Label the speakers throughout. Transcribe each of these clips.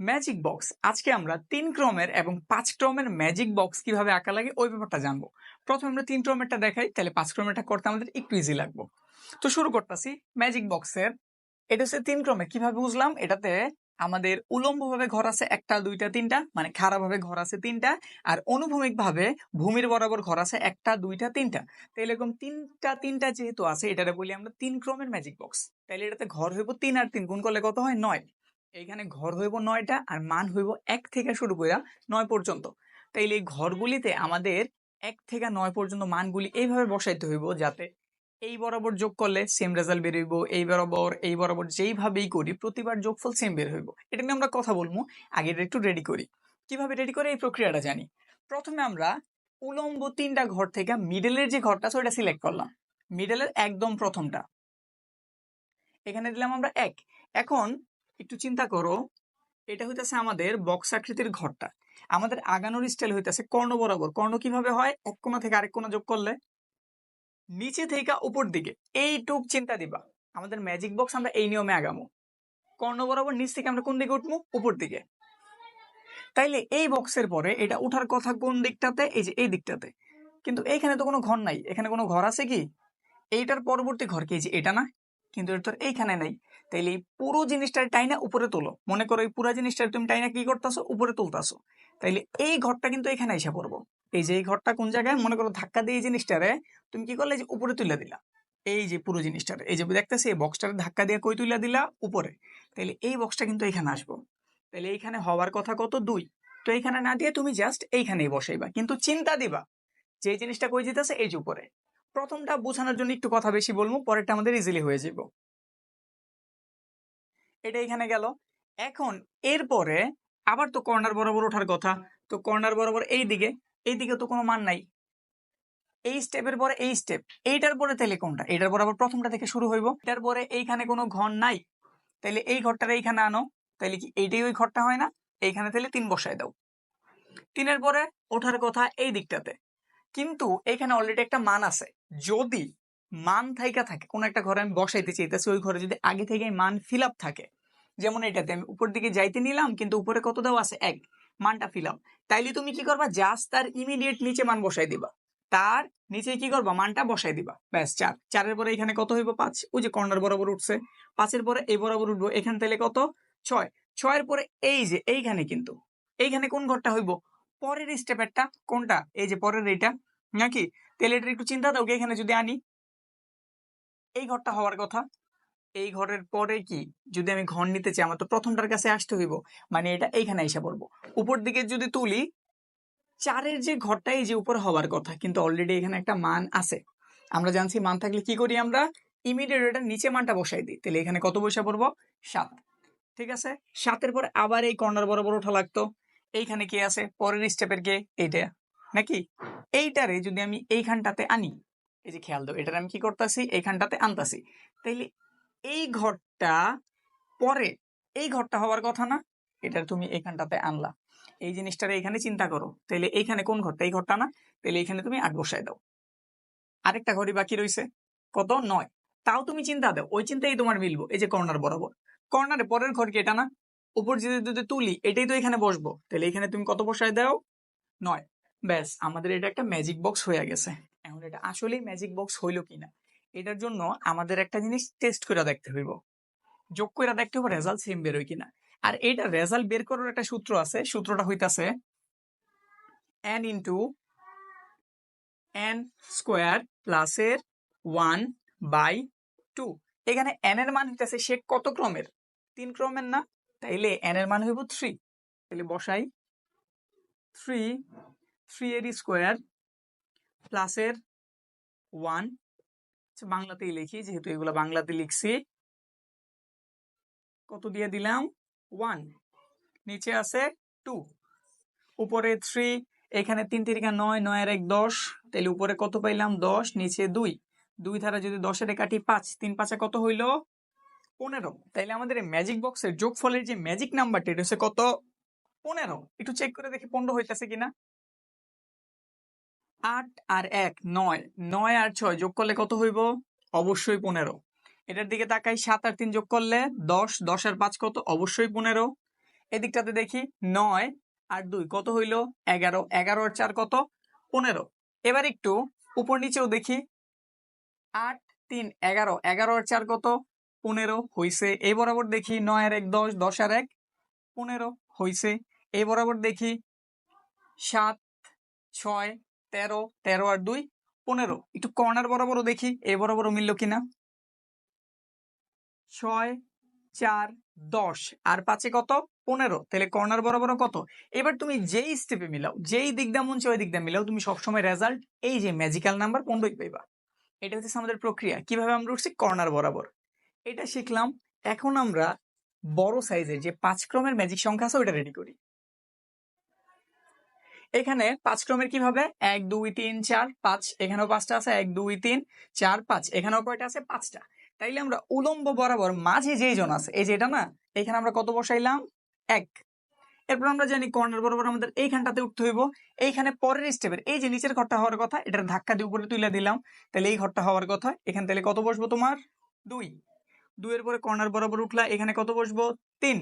Speaker 1: Magic box আজকে আমরা তিন ক্রমের এবং পাঁচ ক্রমের ম্যাজিক বক্স কীভাবে আঁকা লাগে ওই ব্যাপারটা জানব। প্রথমে আমরা তিন ক্রমেরটা দেখাই, তাহলে পাঁচ ক্রমেরটা করতে আমাদের একটু ইজি লাগবে। তো শুরু করতেছি ম্যাজিক বক্সের এটা হচ্ছে তিন ক্রমে কীভাবে বুঝলাম? এটাতে আমাদের উলম্ব ভাবে ঘর আছে একটা, দুইটা, তিনটা মানে খারাপ ভাবে ঘর আছে তিনটা, আর অনুভূমিক ভাবে ভূমির বরাবর ঘর আছে একটা, দুইটা, তিনটা। তাইলে এরকম তিনটা তিনটা যেহেতু আছে, এটারে বলি আমরা তিন ক্রমের ম্যাজিক বক্স তাইলে এটাতে ঘর হইব তিন আর তিন, গুণ করলে কত হয়? নয়। এইখানে ঘর হইব নয়টা আর মান হইব এক থেকে শুরু করে নয় পর্যন্ত। তাইলে এই ঘরগুলিতে আমাদের এক থেকে নয় পর্যন্ত মানগুলি এইভাবে বসাইতে হইব যাতে এই বরাবর যোগ করলে সেম রেজাল্ট বের হইব, এই বরাবর এই বরাবর যেইভাবেই করি প্রতিবার যোগফল সেম বের হইব। এটা নিয়ে আমরা কথা বলব আগে এটা একটু রেডি করি। কীভাবে রেডি করে? এই প্রক্রিয়াটা জানি। প্রথমে আমরা উলম্ব তিনটা ঘর থেকে মিডলের যে ঘরটা আছে ওইটা সিলেক্ট করলাম। মিডলের একদম প্রথমটা। এখানে দিলাম আমরা এক। এখন একটু চিন্তা করো, এটা হইতেছে আমাদের বক্স আকৃতির ঘরটা। আমাদের আগানোর স্টাইল হইতেছে কর্ণ বরাবর। কর্ণ কীভাবে হয়? এক কোণা থেকে আরেক কোণা যোগ করলে। নিচে থেকে উপর দিকে। এইটুক চিন্তা দিবা। আমাদের ম্যাজিক বক্স আমরা এই নিয়মে আগামো। কর্ণ বরাবর নিচ থেকে আমরা কোন দিকে উঠবো উপর দিকে। তাইলে এই বক্সের পরে এটা উঠার কথা কোন দিকটাতে? এই যে এই দিকটাতে। কিন্তু এইখানে তো কোনো ঘর নাই। এখানে কোনো ঘর আছে কি? এইটার পরবর্তী ঘর কি? এটা না? কিন্তু এটা তো এইখানে নাই। তাইলে এই পুরো জিনিসটার টাইনা উপরে তোলো। মনে করো এই পুরো জিনিসটার তুমি টাইনা কি করতেছো? উপরে তুলতাছো। তাইলে এই ঘরটা কিন্তু এখানে এসে পড়ব। এই যে এই ঘরটা কোন জায়গায়? মনে করো ধাক্কা দিয়ে এই জিনিসটারে তুমি কি করলে? যে উপরে তুলে দিলা। এই যে পুরো জিনিসটার। এই যে দেখতেছি এই বক্সটারে ধাক্কা দিয়ে কই তুলে দিলা? উপরে। তাইলে এই বক্সটা কিন্তু এখানে আসব। তাইলে এইখানে হওয়ার কথা কত? দুই। তো এইখানে না দিয়ে তুমি জাস্ট এইখানেই বসাইবা। কিন্তু চিন্তা দিবা যে জিনিসটা কই যেতেছে? এই যে উপরে। প্রথমটা বোঝানোর জন্য একটু কথা বেশি বলব, পরেরটা আমাদের ইজিলি হয়ে যাব এটা এখানে গেল। এখন এরপরে আবার তো কর্নার বরাবর ওঠার কথা। তো কর্নার বরাবর এই দিকে এই দিকে তো কোনো মান নাই। এই স্টেপের পরে এই স্টেপ এইটার পরে তাহলে কোনটা? এটার পর আবার প্রথমটা থেকে শুরু হইব। এটার পরে এইখানে কোনো ঘর নাই। তাইলে এই ঘরটার এইখানে আনো। তাহলে কি এইটাই ওই ঘরটা হয় না? এইখানে তাহলে তিন বসায় দাও। তিনের পরে ওঠার কথা এই দিকটাতে। কিন্তু এখানে অলরেডি একটা মান আছে। যদি মান থাইকা থাকে, কোন একটা ঘরে আমি বসাইতে চাইতেছি, ওই ঘরে যদি আগে থেকে মান ফিল আপ থাকে যেমন এটাতে, আমি উপর দিকে যাইতে নিলাম, কিন্তু উপরে কত দেওয়া আছে? এক। মানটা ফিল আপ তাইলে তুমি কি করবা? জাস্ট তার ইমিডিয়েট নিচে মান বসাই দিবা। তার নিচে কি করবা? মানটা বসাই দিবা। ব্যাস, চার। চারের পরে এখানে কত হইব? পাঁচ। ওই যে কর্নার বরাবর উঠছে। পাঁচের পরে এই বরাবর উঠবো। এখান থেকে কত? ছয়। ছয়ের পরে এই যে, এইখানে কিন্তু। এইখানে কোন ঘরটা হইব? পরের স্টেপেরটা কোনটা? এই যে পরের এইটা। নাকি? তাহলে এটার একটু চিন্তা দাও এখানে যদি আনি। এই ঘরটা হওয়ার কথা। এই ঘরের পরে কি? যদি আমি ঘর নিতে চাই, আমার তো প্রথমটার কাছে আসতে হইব। মানে এটা এইখানে এসে পড়ব। উপর দিকে যদি তুলি, চারের যে ঘরটা, এই যে উপরে হওয়ার কথা, কিন্তু অলরেডি এখানে একটা মান আছে। আমরা জানছি মান থাকলে কি করি আমরা? ইমিডিয়েট এটা নিচে মানটা বসাই দিই। তাহলে এখানে কত বসে পড়ব? সাত। ঠিক আছে? সাতের পরে আবার এই কর্নার বরাবর ওঠা লাগতো। এইখানে কে আছে? পরের স্টেপের কে এইটা। নাকি? এইটারে যদি আমি এইখানটাতে আনি, এই যে খেয়াল দাও, এটার আমি কি করতেছি? এইখানটাতে আনতাছি। তাইলে এই ঘরটা পরে, এই ঘরটা হওয়ার কথা না এটার তুমি এইখানটাতে আনলা। এই জিনিসটার এখানে চিন্তা করো। তাহলে এইখানে কোন ঘরটা? এই ঘরটা না? তাহলে এখানে তুমি আট বসায় দাও। আরেকটা ঘরই বাকি রয়েছে কত? নয়। তাও তুমি চিন্তা দাও। ওই চিন্তাই তোমার মিলবো। এই যে কর্নার বরাবর। কর্নারে পরের ঘর কি এটা না? উপর যদি যদি তুলি, এটাই তো এখানে বসবো। তাহলে এখানে তুমি কত বসায় দাও? নয়। ব্যাস, আমাদের এটা একটা ম্যাজিক বক্স হয়ে গেছে। এখন এটা আসলেই ম্যাজিক বক্স হইল কিনা? এটার জন্য আমাদের একটা জিনিস টেস্ট করে দেখতে হইব। যোগ করে দেখতে হবে রেজাল্ট সেম বেরোয় কিনা। আর এটা রেজাল্ট বের করার একটা সূত্র আছে, সূত্রটা হইতাছে এন ইন্টু এন স্কোয়ার প্লাসের ওয়ান বাই টু এখানে এন এর মান হইতাছে সে কত ক্রমের? তিন ক্রমের না? তাইলে এন এর মান হইব থ্রি তাহলে বসাই থ্রি থ্রি এর স্কোয়ার প্লাসের ওয়ান বাংলাতেই লিখি যেহেতু এগুলো বাংলাতে লিখছি। কত দিয়ে দিলাম? ওয়ান নিচে আছে টু উপরে থ্রি এখানে তিন তিরিকা নয়, নয়ের এক দশ। তাহলে উপরে কত পাইলাম? দশ, নিচে দুই। দুই ধারা যদি দশের কাটি পাঁচ, তিন পাঁচে কত হইল? পনেরো। তাইলে আমাদের এই ম্যাজিক বক্সের যোগফলের যে ম্যাজিক নাম্বারটা এটা হচ্ছে কত? পনেরো। একটু চেক করে দেখি পনেরো হইতেছে কিনা। আট আর এক, নয়। নয় আর ছয় যোগ করলে কত হইব? অবশ্যই পনেরো। এটার দিকে তাকাই, সাত আর তিন যোগ করলে দশ দশ আর পাঁচ কত? অবশ্যই পনেরো। এদিকটাতে দেখি, নয় আর দুই কত হইল? এগারো। এগারো আর চার কত? পনেরো। এবার একটু উপর নিচেও দেখি। আট, তিন, এগারো। এগারো আর চার কত? পনেরো হইছে। এই বরাবর দেখি, নয় আর এক, দশ দশ আর এক, পনেরো হইছে। এই বরাবর দেখি, সাত, ছয় তেরো তেরো আর দুই, পনেরো। একটু কর্নার বরাবরও দেখি এই বরাবরও মিলল কিনা। ছয়, চার, দশ। আর পাঁচে কত? পনেরো। তাহলে কর্নার বরাবর কত? এবার তুমি যেই স্টেপে মিলাও, যেই দিক দিয়ে মন ওই দিক দিয়ে মিলাও, তুমি সবসময় রেজাল্ট এই যে ম্যাজিক্যাল নাম্বার পনেরোই পাইবা। এটা হচ্ছে আমাদের প্রক্রিয়া। কীভাবে আমরা উঠছি? কর্নার বরাবর। এটা শিখলাম। এখন আমরা বড় সাইজের যে পাঁচ ক্রমের ম্যাজিক সংখ্যা আছে, ওইটা রেডি করি। এখানে পাঁচ ক্রমের কীভাবে এক, দুই, তিন, চার, পাঁচ। এখানেও পাঁচটা আছে। এক, দুই, তিন, চার, পাঁচ। এখানেও কয়টা আছে? পাঁচটা। তাইলে আমরা উলম্ব বরাবর মাঝে যেই জন আছে, এই যে এটা না, এখানে আমরা কত বসাইলাম? এক। এরপর আমরা জানি কর্নার বরাবর আমাদের এইখানটাতে উঠতে হইব। এইখানে পরের স্টেপের, এই যে নিচের ঘরটা হওয়ার কথা, এটার ধাক্কা দিয়ে উপরে তুলে দিলাম। তাহলে এই ঘরটা হওয়ার কথা। এখান থেকে কত বসবো তোমার? দুই। দুইয়ের পরে কর্নার বরাবর উঠলা, এখানে কত বসবো? তিন।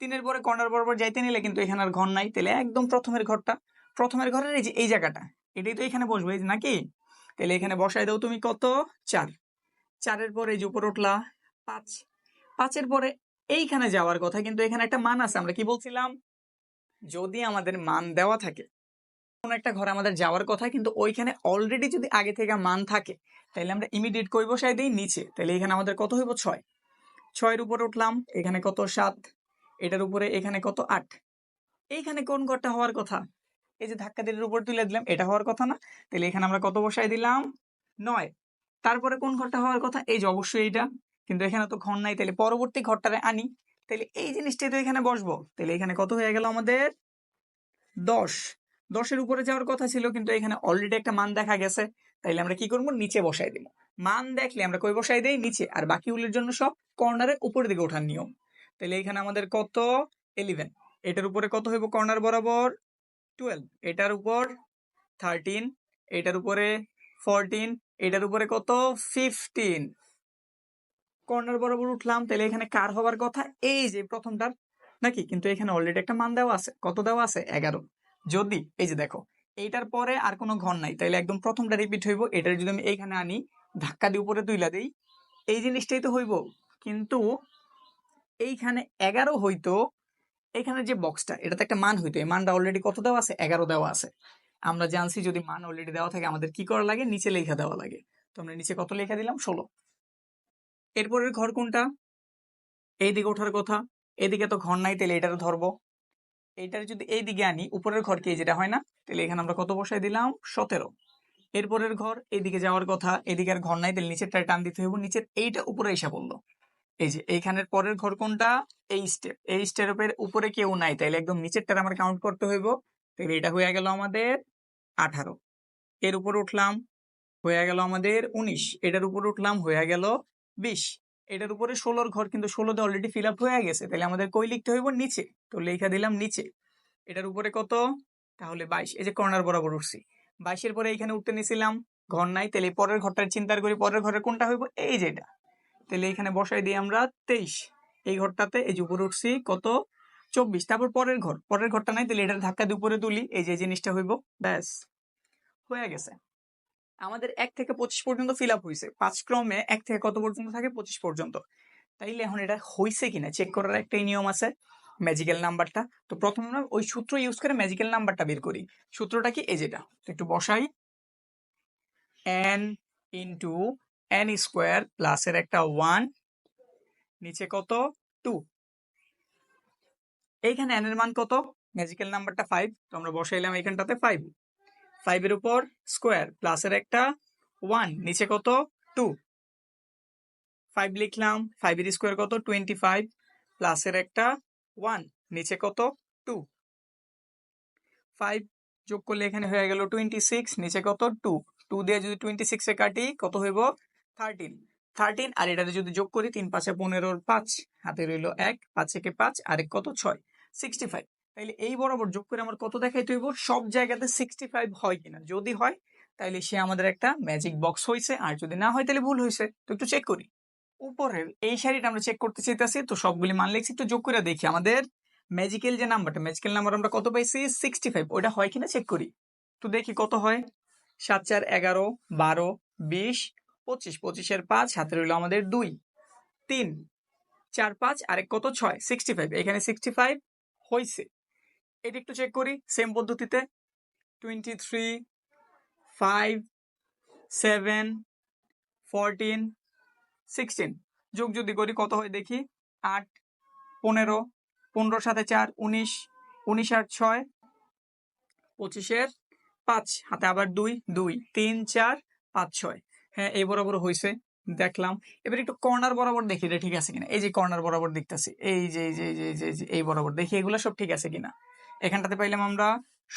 Speaker 1: তিনের পরে কর্নার বরাবর যাইতে নিলে কিন্তু এখানে আর ঘর নাই। তাহলে একদম প্রথমের ঘরটা। প্রথমের ঘরের এই যে, এই জায়গাটা, এটাই তো এখানে বসবো নাকি? তাহলে এখানে বসাই দাও তুমি কত? চার। চারের পরে এই যে উপর উঠলা, পাঁচ। পাঁচের পরে এইখানে যাওয়ার কথা, কিন্তু এখানে একটা মান আছে, আমরা কি বলছিলাম? যদি আমাদের মান দেওয়া থাকে, কোন একটা ঘরে আমাদের যাওয়ার কথা, কিন্তু ওইখানে অলরেডি যদি আগে থেকে মান থাকে, তাহলে আমরা ইমিডিয়েট কই বসাই দিই? নিচে। তাহলে এখানে আমাদের কত হইব? ছয়। ছয়ের উপরে উঠলাম, এখানে কত? সাত। এটার উপরে এখানে কত? আট। এইখানে কোন ঘরটা হওয়ার কথা? এই যে ধাক্কা দিয়ে উপর তুলে দিলাম, এটা হওয়ার কথা না। তাহলে এখানে আমরা কত বসাই দিলাম? নয়। তারপরে কোন ঘরটা হওয়ার কথা? এই যে অবশ্যই এইটা। কিন্তু এখানে তো ঘর নাই তাহলে পরবর্তী ঘরটারে আনি। তাহলে এই জিনিসটাই তো এখানে বসবো। তাহলে এখানে কত হয়ে গেল আমাদের? দশ। দশের উপরে যাওয়ার কথা ছিল, কিন্তু এখানে অলরেডি একটা মান দেখা গেছে। তাইলে আমরা কি করব? নিচে বসাই দিব। মান দেখলে আমরা কই বসাই দেই? নিচে। আর বাকি বাকিগুলির জন্য সব কর্নারের উপরের দিকে ওঠার নিয়ম। তাহলে এখানে আমাদের কত? ইলেভেন এটার উপরে কত হইব কর্নার বরাবর? টুয়েলভ এটার উপর থার্টিন এটার উপরে ফোরটিন এটার উপরে কত? ফিফটিন কর্নার বরাবর উঠলাম, তাহলে এখানে কার হওয়ার কথা? এই যে প্রথমটার, নাকি? কিন্তু এখানে অলরেডি একটা মান দেওয়া আছে। কত দেওয়া আছে? এগারো। যদি, এই যে দেখো, এইটার পরে আর কোনো ঘর নাই তাইলে একদম প্রথমটা রিপিট হইব। এটার যদি আমি এইখানে আনি, ধাক্কা দিয়ে উপরে তুইলা দিই, এই জিনিসটাই তো হইব। কিন্তু এইখানে এগারো হইতো এখানে যে বক্সটা এটাতে একটা মান হইতো। এই মানটা অলরেডি কত দেওয়া আছে? এগারো দেওয়া আছে। আমরা জানছি যদি মান অলরেডি দেওয়া থাকে, আমাদের কি করা লাগে? নিচে লেখা দেওয়া লাগে। তো আমরা নিচে কত লেখা দিলাম? ষোলো। এরপরের ঘর কোনটা? এইদিকে ওঠার কথা। এদিকে তো ঘর নাই, তাহলে এটারও ধরবো। এইটার যদি এইদিকে আনি, উপরের ঘর কি? যেটা হয় না? তাহলে এখানে আমরা কত বসাই দিলাম? সতেরো। এরপরের ঘর এদিকে যাওয়ার কথা এদিকে আর ঘর নাই, তাহলে নিচেরটা টান দিতে হইব। নিচের এইটা উপরে এসে বলল এই যে, এইখানের পরের ঘর কোনটা? এই স্টেপ এই স্টেপের উপরে কেউ নাই। তাইলে একদম নিচেরটা আমার কাউন্ট করতে হইব। তাহলে এটা হয়ে গেল আমাদের আঠারো। এর উপর উঠলাম হয়ে গেল আমাদের উনিশ। এটার উপর উঠলাম হয়ে গেল বিশ। এটার উপরে ষোলোর ঘর কিন্তু ষোলোতে অলরেডি ফিল আপ হয়ে গেছে। তাহলে আমাদের কই লিখতে হইব? নিচে। তো লেখা দিলাম নিচে। এটার উপরে কত? তাহলে বাইশ। এই যে কর্নার বরাবর উঠছি। বাইশের পরে এখানে উঠতে নিছিলাম, ঘর নাই। তাহলে পরের ঘরটার চিন্তার করি, পরের ঘরের কোনটা হইব? এই যে এটা। তাহলে এখানে বসাই দিই আমরা তেইশ। এই ঘরটাতে এই যে উপরে উঠছি কত? চব্বিশ। তারপর পরের ঘর। পরের ঘরটা নাই, তাহলে এটার ধাক্কা দিয়ে উপরে তুলি। এই যে জিনিসটা হইব। ব্যাস। হয়ে গেছে। আমাদের এক থেকে পঁচিশ পর্যন্ত ফিল আপ হয়েছে পাঁচ ক্রমে এক থেকে কত পর্যন্ত থাকে? পঁচিশ পর্যন্ত। তাইলে এখন এটা হয়েছে কিনা? চেক করার একটাই নিয়ম আছে ম্যাজিক্যাল নাম্বারটা তো প্রথমে আমরা ওই সূত্র ইউজ করে ম্যাজিক্যাল নাম্বারটা বের করি। সূত্রটা কি? এই যেটা। একটু বসাই। এন ইন্টু এন স্কোয়ার প্লাসের একটা ওয়ান নিচে কত? টু এইখানে এন এর মান কত? ম্যাজিক্যাল নাম্বারটা ফাইভ তো আমরা বসাইলাম এইখানটাতে ফাইভ ফাইভের উপর স্কোয়ার প্লাসের একটা ওয়ান নিচে কত? টু ফাইভ লিখলাম ফাইভের স্কোয়ার কত? টোয়েন্টি ফাইভ প্লাসের একটা ওয়ান নিচে কত? টু ফাইভ যোগ করলে এখানে হয়ে গেল টোয়েন্টি সিক্স নিচে কত? টু টু দিয়ে যদি টোয়েন্টি সিক্সে কাটি, কত হইব? থার্টিন থার্টিন আর এটাতে যদি যোগ করি, তিন পাঁচে পনেরোর পাঁচ, হাতে রইল এক, পাঁচ একে পাঁচ, আর এক কত? ছয় সিক্সটি ফাইভ তাইলে এই বরাবর যোগ করে আমার কত দেখাইতে হইব? সব জায়গাতে সিক্সটি ফাইভ হয় কিনা? যদি হয়, তাইলে সে আমাদের একটা ম্যাজিক বক্স হয়েছে আর যদি না হয় তাহলে ভুল হয়েছে তো একটু চেক করি। উপরের এই শাড়িটা আমরা চেক করতে চাইতেছি, তো সবগুলি মান লিখছি, একটু যোগ করে দেখি। আমাদের ম্যাজিক্যাল যে নাম্বারটা ম্যাজিক্যাল নাম্বার আমরা কত পাইছি? সিক্সটি ফাইভ ওইটা হয় কিনা? চেক করি। তো দেখি কত হয়? সাত, চার, এগারো, বারো, বিশ পঁচিশ, পঁচিশের পাঁচ, হাতে রইল আমাদের দুই, তিন, চার, পাঁচ, আরেক কত? ছয় সিক্সটি ফাইভ এখানে সিক্সটি ফাইভ হয়েছে এটা একটু চেক করি সেম পদ্ধতিতে twenty three five seven fourteen sixteen যোগ যদি করি, কত হয় দেখি? আট, পনেরো, পনেরোর সাথে চার, উনিশ উনিশ আর ছয়, পঁচিশের পাঁচ, হাতে আবার দুই দুই, তিন, চার, পাঁচ, ছয়। হ্যাঁ এই বরাবর হয়েছে দেখলাম। এবার একটু কর্নার বরাবর দেখি এটা ঠিক আছে কিনা। এই যে কর্নার বরাবর দেখতেছি। এই যে এই যে এই যে এই যে, এই বরাবর দেখি এগুলো সব ঠিক আছে কিনা। এখানটাতে পাইলাম আমরা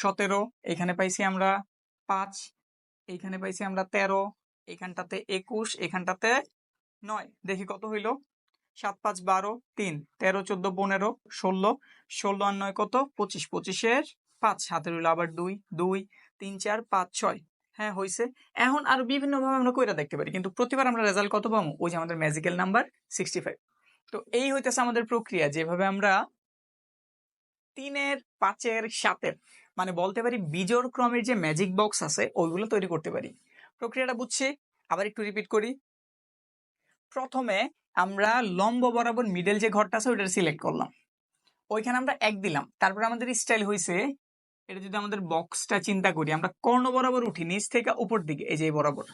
Speaker 1: সতেরো, এখানে পাইছি আমরা পাঁচ এইখানে পাইছি আমরা তেরো, এখানটাতে একুশ, এখানটাতে নয়। দেখি কত হইল? সাত, পাঁচ, বারো, তিন, তেরো, চোদ্দ, পনেরো, ষোলো ষোলো আর নয় কত? পঁচিশ। পঁচিশের পাঁচ। হাতে রইল আবার দুই দুই, তিন, চার, পাঁচ, ছয়। হ্যাঁ হয়েছে এখন আরও বিভিন্নভাবে আমরা কইরা দেখতে পারি। কিন্তু প্রতিবার আমরা রেজাল্ট কত পাবো? ওই যে আমাদের ম্যাজিক্যাল নাম্বার সিক্সটি ফাইভ তো এই হইতেছে আমাদের প্রক্রিয়া। যেভাবে আমরা তিনের, পাঁচের, সাতের মানে বলতে পারি বিজোর ক্রমের যে ম্যাজিক বক্স আছে, ওইগুলো তৈরি করতে পারি। প্রক্রিয়াটা বুঝছি? আবার একটু রিপিট করি। প্রথমে আমরা লম্ব বরাবর মিডল যে ঘরটা আছে ওইটা সিলেক্ট করলাম। ওইখানে আমরা এক দিলাম। তারপর আমাদের স্টাইল হয়েছে এটা যদি আমাদের বক্সটা চিন্তা করি, আমরা কর্ণ বরাবর উঠি, নিচ থেকে উপর দিকে, এই যে বরাবর।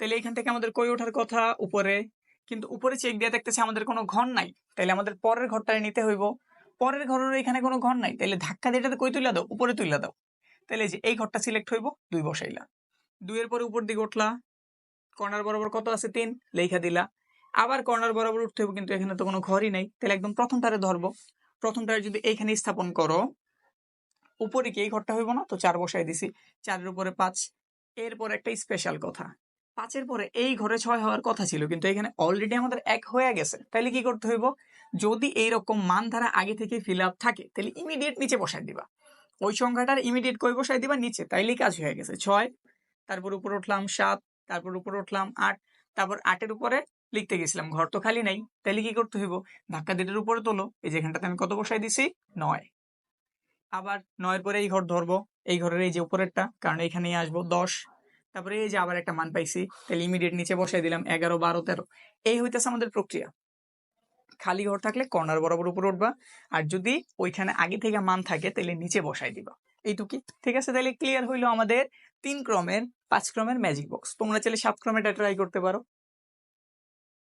Speaker 1: তাহলে এখান থেকে আমাদের কই ওঠার কথা? উপরে। কিন্তু উপরে চেক দিয়ে দেখতেছে আমাদের কোনো ঘর নাই। তাহলে আমাদের পরের ঘরটা নিতে হইব। পরের ঘরের এখানে কোনো ঘর নাই। তাহলে ধাক্কা দিয়ে এটাতে কই তুলে দাও? উপরে তুলে দাও। তাহলে যে এই ঘরটা সিলেক্ট হইব, দুই বসাইলা। দুইয়ের পরে উপর দিকে উঠলা। কর্নার বরাবর কত আছে? তিন। লেখা দিলা। আবার কর্নার বরাবর উঠতে হবে কিন্তু এখানে তো কোনো ঘরই নাই। তাহলে একদম প্রথমটারে ধরবো। প্রথমটারে যদি এইখানে স্থাপন করো উপরে কি এই ঘরটা হইব না? তো চার বসাই দিছি। চারের উপরে পাঁচ। এরপর একটা স্পেশাল কথা। পাঁচের পরে এই ঘরে ছয় হওয়ার কথা ছিল, কিন্তু এখানে অলরেডি আমাদের এক হয়ে গেছে। তাহলে কি করতে হইব? যদি এইরকম মান ধারা আগে থেকে ফিল আপ থাকে তাহলে ইমিডিয়েট নিচে বসাই দিবা। ওই সংখ্যাটার ইমিডিয়েট কই বসাই দিবা? নিচে। তাইলেই কাজ হয়ে গেছে। ছয়, তারপর উপর উঠলাম সাত, তারপর উপর উঠলাম আট, তারপর আটের উপরে লিখতে গেছিলাম, ঘর তো খালি নাই। তাহলে কি করতে হইব? ধাক্কা দিটের উপরে তোলো। এই যেখানটাতে আমি কত বসাই দিছি? নয়। আবার নয়ের পরে এই ঘর ধরবো, এই ঘরের এই যে উপরেরটা, কারণ এখানেই আসব, দশ। তারপরে এই যে আবার একটা মান পাইছি, তাহলে ইমিডিয়েট নিচে বসাই দিলাম, এগারো, বারো, তেরো। এই হইতেছে আমাদের প্রক্রিয়া। খালি ঘর থাকলে কর্নার বরাবর উপরে উঠবা, আর যদি ওইখানে আগে থেকে মান থাকে, তাহলে নিচে বসাই দিবা। এইটুকি। ঠিক আছে, তাহলে ক্লিয়ার হইল আমাদের তিন ক্রমের, পাঁচ ক্রমের ম্যাজিক বক্স তোমরা চাইলে সাত ক্রমেরটা ট্রাই করতে পারো।